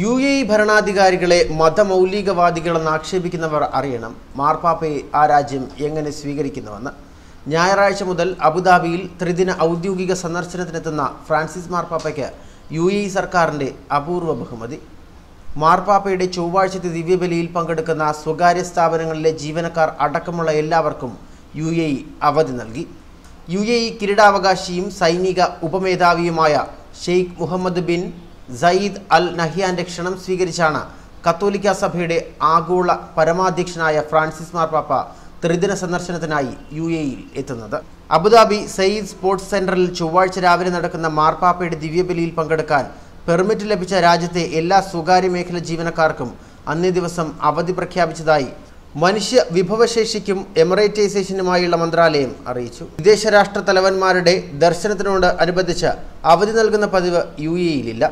U A ഭരണാധികാരികളെ മതമൗലികവാദികളെന്ന് ആക്ഷേപിക്കുന്നവർ അറിയണം. മാർപ്പാപ്പയെ ആ രാജ്യം എങ്ങനെ സ്വീകരിക്കുന്നുവെന്ന്. ഞായറാഴ്ച മുതൽ അബുദാബിയിൽ ത്രിദിന ഔദ്യോഗിക സന്ദർശനത്തിനെത്തുന്ന ഫ്രാൻസിസ് മാർപ്പാപ്പയ്ക്ക് യു എ സർക്കാരിന്റെ അപൂർവ ബഹുമതി. മാർപ്പാപ്പയുടെ ചൊവ്വാഴ്ചത്തെ ദിവ്യബലിയിൽ പങ്കെടുക്കുന്ന സ്വകാര്യ സ്ഥാപനങ്ങളിലെ ജീവനക്കാർ അടക്കമുള്ള എല്ലാവർക്കും യു എ അവധി നൽകി. യു എ കിരീടാവകാശിയും സൈനിക ഉപമേധാവിയുമായ Sheikh Mohammed bin Zayed Al നഹിയാന്റെ ക്ഷണം സ്വീകരിച്ചാണ് കത്തോലിക്ക സഭയുടെ ആഗോള പരമാധ്യക്ഷനായ ഫ്രാൻസിസ് മാർപ്പാപ്പ ത്രിദിന സന്ദർശനത്തിനായി യു എയിൽ എത്തുന്നത്. അബുദാബി സയ്യിദ് സ്പോർട്സ് സെന്ററിൽ ചൊവ്വാഴ്ച രാവിലെ നടക്കുന്ന മാർപ്പാപ്പയുടെ ദിവ്യബലിയിൽ പങ്കെടുക്കാൻ പെർമിറ്റ് ലഭിച്ച രാജ്യത്തെ എല്ലാ സ്വകാര്യ മേഖല ജീവനക്കാർക്കും അന്നേ ദിവസം അവധി പ്രഖ്യാപിച്ചതായി മനുഷ്യ വിഭവശേഷിക്കും എമറേറ്റൈസേഷനുമായുള്ള മന്ത്രാലയം അറിയിച്ചു. വിദേശ രാഷ്ട്ര തലവന്മാരുടെ ദർശനത്തിനോട് അനുബന്ധിച്ച് അവധി നൽകുന്ന പതിവ് യു എയിലില്ല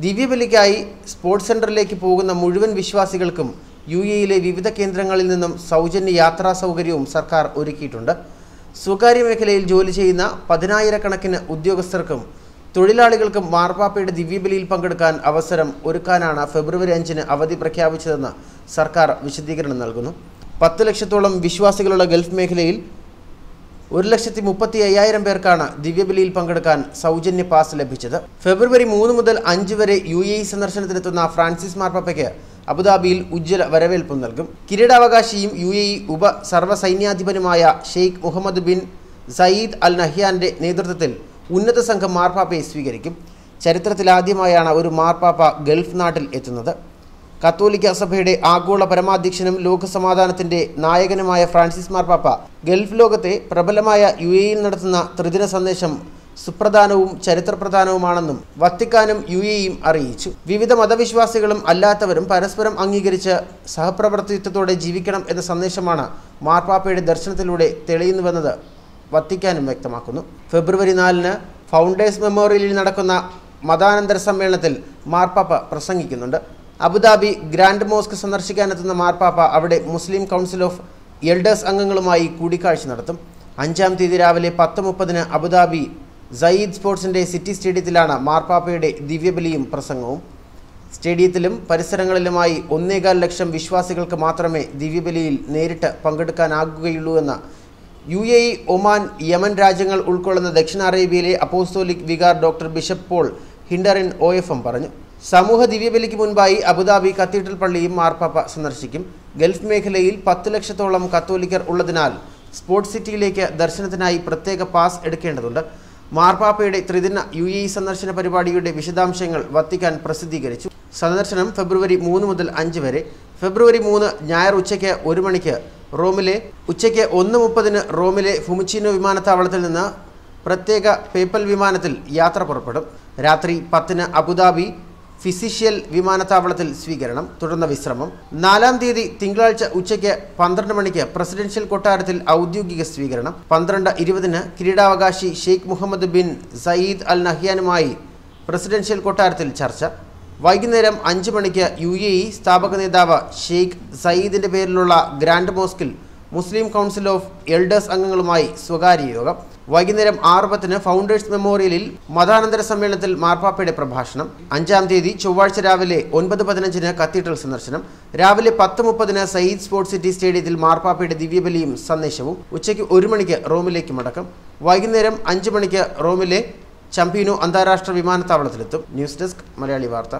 ദിവ്യബലിക്കായി സ്പോർട്സ് സെന്ററിലേക്ക് പോകുന്ന മുഴുവൻ വിശ്വാസികൾക്കും യു എയിലെ വിവിധ കേന്ദ്രങ്ങളിൽ നിന്നും സൗജന്യ യാത്രാ സൗകര്യവും സർക്കാർ ഒരുക്കിയിട്ടുണ്ട്. സ്വകാര്യ മേഖലയിൽ ജോലി ചെയ്യുന്ന പതിനായിരക്കണക്കിന് ഉദ്യോഗസ്ഥർക്കും തൊഴിലാളികൾക്കും മാർപ്പാപ്പയുടെ ദിവ്യബലിയിൽ പങ്കെടുക്കാൻ അവസരം ഒരുക്കാനാണ് ഫെബ്രുവരി അഞ്ചിന് അവധി പ്രഖ്യാപിച്ചതെന്ന് സർക്കാർ വിശദീകരണം നൽകുന്നു. പത്ത് ലക്ഷത്തോളം വിശ്വാസികളുള്ള ഗൾഫ് മേഖലയിൽ ഒരു ലക്ഷത്തി മുപ്പത്തി അയ്യായിരം പേർക്കാണ് ദിവ്യബലിയിൽ പങ്കെടുക്കാൻ സൗജന്യ പാസ് ലഭിച്ചത്. ഫെബ്രുവരി മൂന്ന് മുതൽ അഞ്ച് വരെ യു എ ഇ സന്ദർശനത്തിനെത്തുന്ന ഫ്രാൻസിസ് മാർപ്പാപ്പയ്ക്ക് അബുദാബിയിൽ ഉജ്ജ്വല വരവേൽപ്പ് നൽകും. കിരീടാവകാശിയും യു എ ഇ ഉപ സർവസൈന്യാധിപനുമായ Sheikh Mohammed bin Zayed Al നഹ്യാന്റെ നേതൃത്വത്തിൽ ഉന്നത സംഘം മാർപ്പാപ്പയെ സ്വീകരിക്കും. ചരിത്രത്തിലാദ്യമായാണ് ഒരു മാർപ്പാപ്പ ഗൾഫ് നാട്ടിൽ എത്തുന്നത്. കത്തോലിക്ക സഭയുടെ ആഗോള പരമാധ്യക്ഷനും ലോകസമാധാനത്തിന്റെ നായകനുമായ ഫ്രാൻസിസ് മാർപ്പാപ്പ ഗൾഫ് ലോകത്തെ പ്രബലമായ യു എയിൽ നടത്തുന്ന ത്രിദിന സന്ദേശം സുപ്രധാനവും ചരിത്രപ്രധാനവുമാണെന്നും വത്തിക്കാനും യു എയും അറിയിച്ചു. വിവിധ മതവിശ്വാസികളും അല്ലാത്തവരും പരസ്പരം അംഗീകരിച്ച് സഹപ്രവർത്തിത്വത്തോടെ ജീവിക്കണം എന്ന സന്ദേശമാണ് മാർപ്പാപ്പയുടെ ദർശനത്തിലൂടെ തെളിയുന്നുവെന്നത് വത്തിക്കാനും വ്യക്തമാക്കുന്നു. ഫെബ്രുവരി നാലിന് ഫൗണ്ടേഴ്സ് മെമ്മോറിയലിൽ നടക്കുന്ന മതാനന്തര സമ്മേളനത്തിൽ മാർപ്പാപ്പ പ്രസംഗിക്കുന്നുണ്ട്. അബുദാബി ഗ്രാൻഡ് മോസ്ക് സന്ദർശിക്കാനെത്തുന്ന മാർപ്പാപ്പ അവിടെ മുസ്ലിം കൗൺസിൽ ഓഫ് എൽഡേഴ്സ് അംഗങ്ങളുമായി കൂടിക്കാഴ്ച നടത്തും. അഞ്ചാം തീയതി രാവിലെ പത്ത് മുപ്പതിന് അബുദാബി സയ്യിദ് സ്പോർട്സിന്റെ സിറ്റി സ്റ്റേഡിയത്തിലാണ് മാർപ്പാപ്പയുടെ ദിവ്യബലിയും പ്രസംഗവും. സ്റ്റേഡിയത്തിലും പരിസരങ്ങളിലുമായി ഒന്നേകാൽ ലക്ഷം വിശ്വാസികൾക്ക് മാത്രമേ ദിവ്യബലിയിൽ നേരിട്ട് പങ്കെടുക്കാനാകുകയുള്ളൂ എന്ന് U A E Oman Yemen രാജ്യങ്ങൾ ഉൾക്കൊള്ളുന്ന ദക്ഷിണ അറേബ്യയിലെ apostolic vicar doctor bishop Paul Hinder O F M പറഞ്ഞു. സമൂഹ ദിവ്യബലിക്ക് മുൻപായി അബുദാബി കത്തീഡ്രൽ പള്ളിയും മാർപ്പാപ്പ സന്ദർശിക്കും. ഗൾഫ് മേഖലയിൽ പത്ത് ലക്ഷത്തോളം കത്തോലിക്കർ ഉള്ളതിനാൽ സ്പോർട്സ് സിറ്റിയിലേക്ക് ദർശനത്തിനായി പ്രത്യേക പാസ് എടുക്കേണ്ടതുണ്ട്. മാർപ്പാപ്പയുടെ ത്രിദിന യു എ സന്ദർശന പരിപാടിയുടെ വിശദാംശങ്ങൾ വത്തിക്കാൻ പ്രസിദ്ധീകരിച്ചു. സന്ദർശനം ഫെബ്രുവരി മൂന്ന് മുതൽ അഞ്ച് വരെ. ഫെബ്രുവരി മൂന്ന് ഞായർ ഉച്ചയ്ക്ക് ഒരു മണിക്ക് റോമിലെ ഉച്ചയ്ക്ക് ഒന്ന് മുപ്പതിന് റോമിലെ ഫുമുച്ചിനോ വിമാനത്താവളത്തിൽ നിന്ന് പ്രത്യേക പേപ്പൽ വിമാനത്തിൽ യാത്ര പുറപ്പെടും. രാത്രി പത്തിന് അബുദാബി ഫിസിഷ്യൽ വിമാനത്താവളത്തിൽ സ്വീകരണം തുടർന്ന വിശ്രമം. നാലാം തീയതി തിങ്കളാഴ്ച ഉച്ചയ്ക്ക് പന്ത്രണ്ട് മണിക്ക് പ്രസിഡൻഷ്യൽ കൊട്ടാരത്തിൽ ഔദ്യോഗിക സ്വീകരണം. പന്ത്രണ്ട് ഇരുപതിന് കിരീടാവകാശി Sheikh Mohammed bin Zayed Al നഹ്യാനുമായി presidential കൊട്ടാരത്തിൽ ചർച്ച. വൈകുന്നേരം അഞ്ച് മണിക്ക് യു സ്ഥാപക നേതാവ് ഷെയ്ഖ് സയീദിന്റെ പേരിലുള്ള ഗ്രാൻഡ് മോസ്കിൽ മുസ്ലിം കൗൺസിൽ ഓഫ് എൽഡേഴ്സ് അംഗങ്ങളുമായി സ്വകാര്യ യോഗം. വൈകുന്നേരം ആറ് പത്തിന് ഫൗണ്ടേഴ്സ് മെമ്മോറിയലിൽ മതാനന്തര സമ്മേളനത്തിൽ മാർപ്പാപ്പയുടെ പ്രഭാഷണം. അഞ്ചാം തീയതി ചൊവ്വാഴ്ച രാവിലെ ഒൻപത് പതിനഞ്ചിന് കത്തീഡ്രൽ സന്ദർശനം. രാവിലെ പത്ത് മുപ്പതിന് സയ്യിദ് സ്പോർട്സ് സിറ്റി സ്റ്റേഡിയത്തിൽ മാർപ്പാപ്പയുടെ ദിവ്യബലിയും സന്ദേശവും. ഉച്ചയ്ക്ക് ഒരു മണിക്ക് റോമിലേക്ക് മടക്കം. വൈകുന്നേരം അഞ്ച് മണിക്ക് റോമിലെ ചമ്പീനു അന്താരാഷ്ട്ര വിമാനത്താവളത്തിലെത്തും. ന്യൂസ് ഡെസ്ക് മലയാളി വാർത്ത.